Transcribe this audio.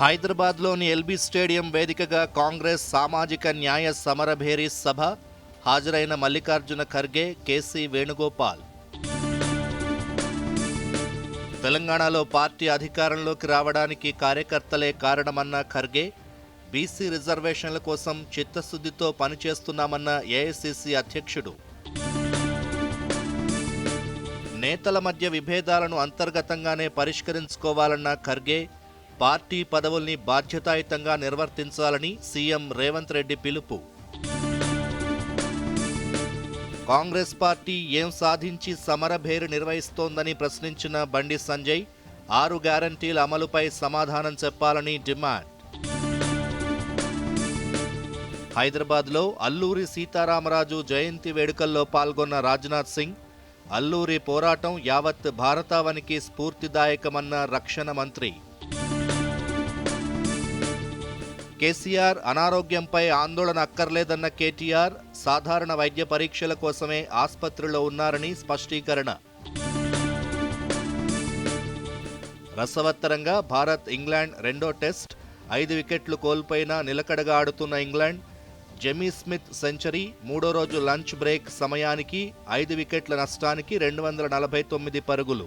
హైదరాబాద్లోని LB stadium వేదికగా కాంగ్రెస్ సామాజిక న్యాయ సమరభేరి సభ హాజరైన మల్లికార్జున ఖర్గే కేసీ వేణుగోపాల్. తెలంగాణలో పార్టీ అధికారంలోకి రావడానికి కార్యకర్తలే కారణమన్న ఖర్గే బీసీ రిజర్వేషన్ల కోసం చిత్తశుద్ధితో పనిచేస్తున్నామన్న ఏఐసిసి అధ్యక్షుడు. నేతల మధ్య విభేదాలను అంతర్గతంగానే పరిష్కరించుకోవాలన్న ఖర్గే పార్టీ పదవుల్ని బాధ్యతాయుతంగా నిర్వర్తించాలని సీఎం రేవంత్ రెడ్డి పిలుపు. కాంగ్రెస్ పార్టీ ఏం సాధించి సమరభేరు నిర్వహిస్తోందని ప్రశ్నించిన బండి సంజయ్ ఆరు గ్యారంటీల అమలుపై సమాధానం చెప్పాలని డిమాండ్. హైదరాబాద్లో అల్లూరి సీతారామరాజు జయంతి వేడుకల్లో పాల్గొన్న రాజ్నాథ్ సింగ్ అల్లూరి పోరాటం యావత్ భారతావనికి స్ఫూర్తిదాయకమన్న రక్షణ మంత్రి. కేసీఆర్ అనారోగ్యంపై ఆందోళన అక్కర్లేదన్న కేటీఆర్ సాధారణ వైద్య పరీక్షల కోసమే ఆస్పత్రిలో ఉన్నారని స్పష్టీకరణ. రసవత్తరంగా భారత్ ఇంగ్లాండ్ రెండో టెస్ట్ ఐదు వికెట్లు కోల్పోయినా నిలకడగా ఆడుతున్న ఇంగ్లాండ్ జెమీ స్మిత్ సెంచరీ మూడో రోజు లంచ్ బ్రేక్ సమయానికి ఐదు వికెట్ల నష్టానికి రెండు వందల నలభై తొమ్మిది పరుగులు.